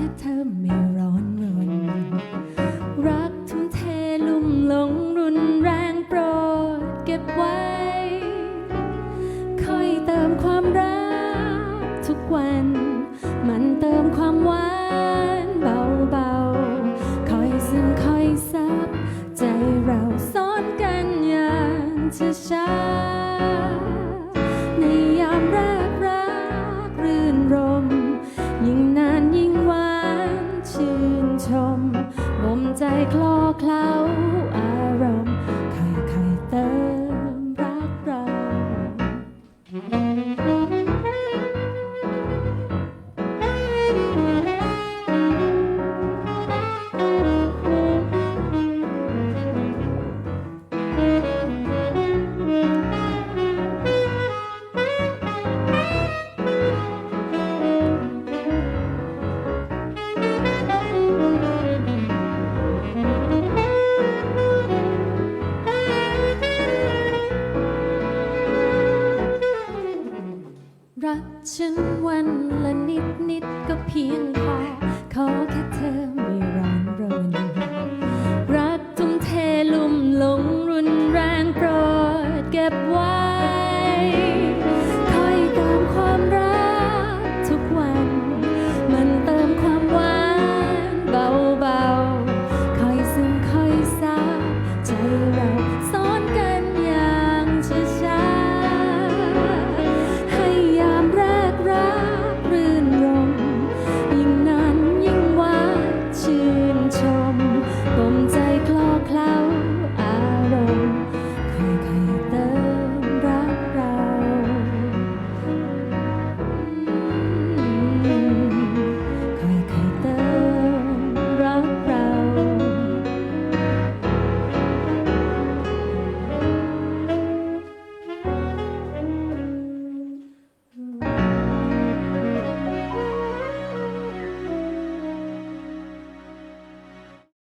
แค่เธอไม่ร้อนรน รักทุ่มเทลุ่มหลงรุนแรงโปรดเก็บไว้ คอยเติมความรักทุกวัน ใจคลอเคล้า รักฉันวันละนิดนิดก็เพียงพอขอแค่เธอ